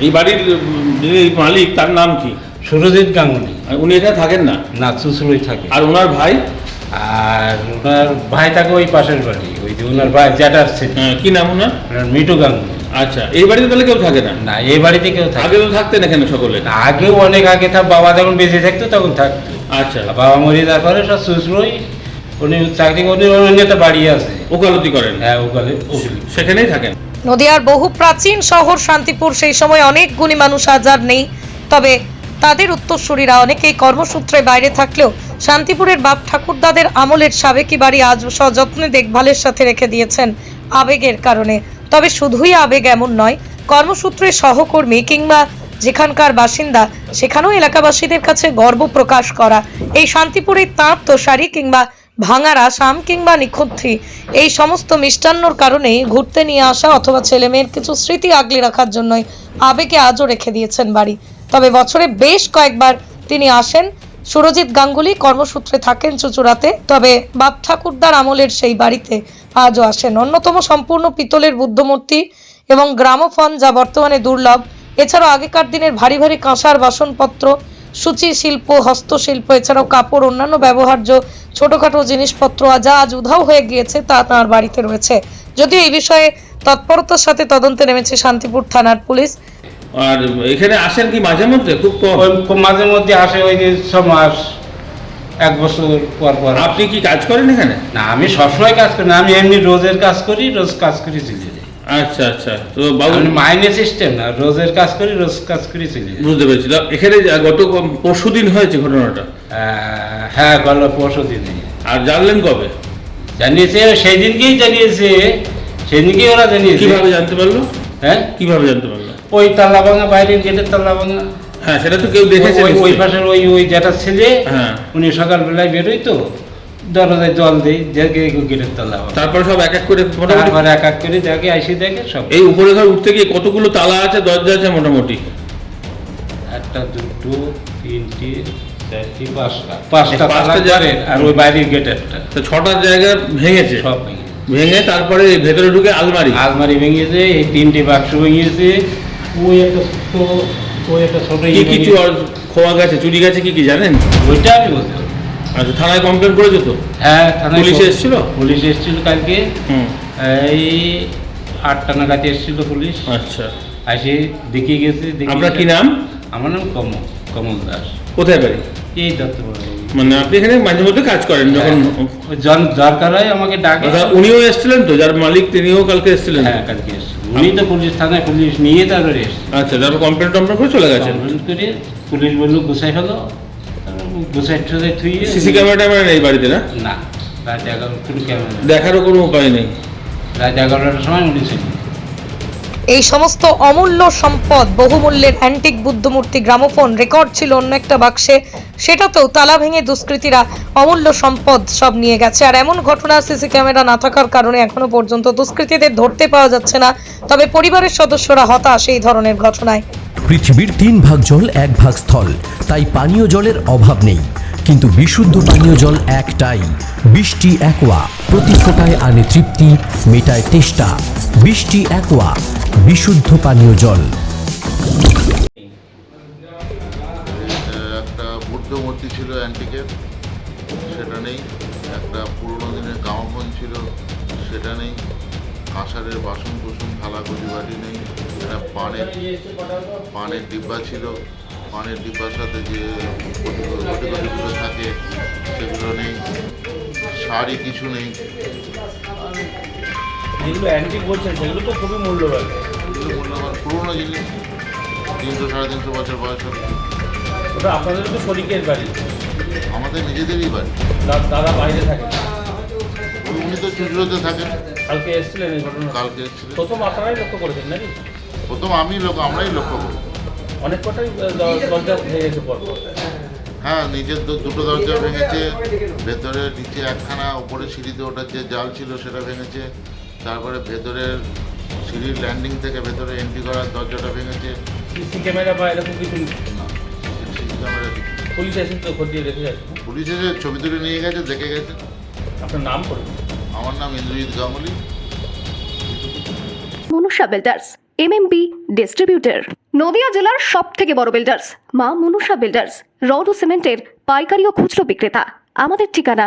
এই- বাড়ির যিনি মালিক তার নাম কি? সুরজিৎ গাঙ্গুলি। উনি এখানে থাকেন না? না চুচুড়ি থাকে। আর ওনার ভাই? আর ওনার ভাই থাকে ওই পাশের বাড়ি ওই যে ওনার ভাই জ্যাঠার ছেলে। কি নাম ওনার? মিটু গাঙ্গুলি। আচ্ছা এই বাড়িতে তাহলে কেউ থাকে না? না এই বাড়িতে কেউ থাকে আগে তো থাকতেন এখানে সকলে? আগেও অনেক আগে থাক বাবা যখন বেঁচে থাকতো তখন থাকতো। আচ্ছা। বাবা মরে যাওয়ার পরে সব চুচুড়োই উনি চাকরি করে অন্য একটা বাড়ি আছে। ওকালতি করেন? হ্যাঁ ওগুলি সেখানেই থাকেন? নদিয়ার বহু প্রাচীন শহর শান্তিপুর, সেই সময় অনেক গুণী মানুষ আজ আর নেই। তবে তাদের উত্তরসূরিরা অনেকেই কর্মসূত্রে বাইরে থাকলেও শান্তিপুরের বাপ ঠাকুরদাদের আমলের সাবেকি বাড়ি আজ সযত্নে দেখভালের সাথে রেখে দিয়েছেন আবেগের কারণে। তবে শুধুই আবেগ এমন নয়, কর্মসূত্রে সহকর্মী কিংবা যেখানকার বাসিন্দা, সেখানেও এলাকাবাসীদের কাছে গর্ব প্রকাশ করা। এই শান্তিপুরের তাঁত তোষারি কিংবা ভাঙারা শাম কিংবা নিখুঁতথি এই সমস্ত মিষ্টান্নর কারণে ঘুরতে নিয়ে আসা অথবা ছেলে মেয়ের কিছু স্মৃতি আগলে রাখার জন্যই আবেগে আজও রেখে দিয়েছেন বাড়ি। তবে বছরে বেশ কয়েকবার তিনি আসেন। সুরজিৎ গাঙ্গুলি কর্মসূত্রে থাকেন চুচুড়াতে, তবে বাপ ঠাকুরদার আমলের সেই বাড়িতে আজও আসেন। অন্যতম সম্পূর্ণ পিতলের বুদ্ধমূর্তি এবং গ্রামোফোন যা বর্তমানে দুর্লভ। এছাড়াও আগেকার দিনের ভারী ভারী কাঁসার বাসনপত্র সূচি শিল্প হস্তশিল্প এছাড়াও কাপড় অন্যান্য ব্যবহার্য ছোটখাটো জিনিসপত্র যা আজ উধাও হয়ে গিয়েছে তা তাঁর বাড়িতে রয়েছে। যদিও এই বিষয়ে তৎপরতার সাথে তদন্তে নেমেছে শান্তিপুর থানার পুলিশ। আর এখানে আসেন কি মাঝে মধ্যে? খুব কম। খুব মাঝে মধ্যে আসে ওই যে ছ মাস এক বছর পর পর। আপনি কি কাজ করেন এখানে? না আমি সবসময় কাজ করি না আমি এমনি রোজের কাজ করি রোজ কাজ করি যাই আচ্ছা আচ্ছা। তো বাবু মাইনে সিস্টেম না রোজের কাজ করি রোজ কাজ করি চলে বুঝতে পেরেছি। এখানে গত পরশু দিন হয়েছে ঘটনাটা? হ্যাঁ গেল পরশু দিনে আর জানলেন কবে? জানিয়েছে সেই দিনকেই জানিয়েছে। সেই দিনকেই ওরা জানিয়েছে। কীভাবে জানতে পারল? হ্যাঁ? কীভাবে জানতে পারল? ওই তাল্লা ভাঙা বাইরের গেটের তাল্লা ভাঙা। হ্যাঁ সেটা তো কেউ দেখেছে ওই- পাশের ওই ওই যেটা ছেলে হ্যাঁ। উনি সকালবেলায় বেরোই তো। দরজায় জল দেই দেখে গেটের তাল্লা ভাঙা তারপর সব এক এক করে মোটামুটি তারপর এক এক করে দেখে আইসে দেখে সব। এই উপরে ঘর উঠতে গিয়ে কতগুলো তালা আছে দরজা আছে মোটামুটি? একটা দুটো তিনটে চারটে পাঁচটা। পাঁচটা পাঁচটা তালা আর ওই বাইরের গেটেরটা তো ছটা জায়গা ভেঙেছে? সব ভেঙে ভেঙে তারপরে ভেতরে ঢুকে আলমারি। আলমারি ভেঙেছে এই তিনটে বাক্স ভেঙেছে ওই একটা ছোট ওই একটা ছোট কি ইয়ে খোয়া গেছে চুরি গেছে কি কি জানেন? ওইটা আমি বলতে। আচ্ছা থানায় কমপ্লেন করেছে তো? হ্যাঁ থানায় পুলিশ এসেছিল? পুলিশ এসেছিল কালকে। এই আটটা নাগাদ এসেছিল পুলিশ। আচ্ছা। আসে দেখিয়ে গেছে আপনার কি নাম? আমার নাম কমল কমল দাস। কোথায় বাড়ি? এই দত্ত মানে আপনি এখানে মাঝে মধ্যে কাজ করেন যখন জন দরকার হয় আমাকে ডাকে। অর্থাৎ উনিও এসেছিলেন তো? যার মালিক তিনিও কালকে এসেছিলেন হ্যাঁ কালকে এসেছিল উনি তো পুলিশ থানায় পুলিশ নিয়ে তারপরে এসেছিল আচ্ছা তারপর কমপ্লেন টমপ্লেন করে চলে গেছেন? পুলিশ বলল গুছাই হলো। তারপর গুছাই টুছাই থুয়ে সিসি ক্যামেরা ট্যামেরা নেই বাড়িতে না? না রাত এগারো কোনো ক্যামেরা দেখারও কোনো উপায় নেই। রাত এগারোটার সময় উনি এই সমস্ত অমূল্য সম্পদ বহুমূল্যের অ্যান্টিক বুদ্ধমূর্তি গ্রামোফোন রেকর্ড ছিল অন্য একটা বাক্সে সেটাতেও তালা ভেঙে দুষ্কৃতীরা অমূল্য সম্পদ সব নিয়ে গেছে। আর এমন ঘটনা সিসি ক্যামেরা না থাকার কারণে এখনও পর্যন্ত দুষ্কৃতীদের ধরতে পাওয়া যাচ্ছে না। তবে পরিবারের সদস্যরা হতাশ এই ধরনের ঘটনায়। পৃথিবীর তিন ভাগ জল, এক ভাগ স্থল। তাই পানীয় জলের অভাব নেই। কিন্তু বিশুদ্ধ পানীয় জল একটাই। বৃষ্টি একোয়া। প্রতি ফোটায় আনে তৃপ্তি, মেটায় তেষ্টা। বৃষ্টি একোয়া। বিশুদ্ধ পানীয় জল। একটা বুদ্ধ মূর্তি ছিল অ্যান্টিকের সেটা নেই। একটা পুরোনো দিনের গামাফোন ছিল। সেটা নেই। কাঁসারের বাসন কুসুন থালা গজি বাটি নেই একটা পানের পানের ডিব্বা ছিল। পানের ডিব্বার সাথে যে গটিগুলো থাকে সেগুলো নেই। শাড়ি কিছু নেই। যেগুলো অ্যান্টিক বলছেন সেগুলো তো খুবই মূল্যবান। এগুলো মূল্যবান পুরোনো জিনিস। তিনশো সাড়ে তিনশো বছর বয়স হবে। ওটা আপনাদের তো শরিকের বাড়ি। আমাদের নিজেদেরই বাড়ি। দাদা বাইরে থাকে। উনি তো চুচড়োতে থাকেন কালকে এসেছিলেন এই ঘটনা? কালকে এসেছিলেন। প্রথম আপনারাই লক্ষ্য করেছেন নাকি? প্রথম আমি লোক আমরাই লক্ষ্য করি অনেক কটাই দরজা ভেঙেছে পর হ্যাঁ নিজের দুটো দরজা ভেঙেছে। ভেতরে নিচে একখানা উপরে সিঁড়িতে ওঠার যে জাল ছিল সেটা ভেঙেছে। তারপরে ভেতরের সিঁড়ির ল্যান্ডিং থেকে ভেতরে এন্ট্রি করার দরজাটা ভেঙেছে। সিসি ক্যামেরা বা এরকম কিছু না সিসি ক্যামেরা পুলিশ এসে তো খতিয়ে দেখে যাচ্ছে। পুলিশ এসে ছবি তুলে নিয়ে গেছে দেখে গেছে। আপনার নাম করবেন আমার নাম Indrajit Ganguly. Manusha builders MMB distributor Nadia জেলার সব থেকে বড় বিল্ডার্স মা মনুষা বিল্ডার্স রড ও সিমেন্টের পাইকারি ও খুচরো বিক্রেতা। আমাদের ঠিকানা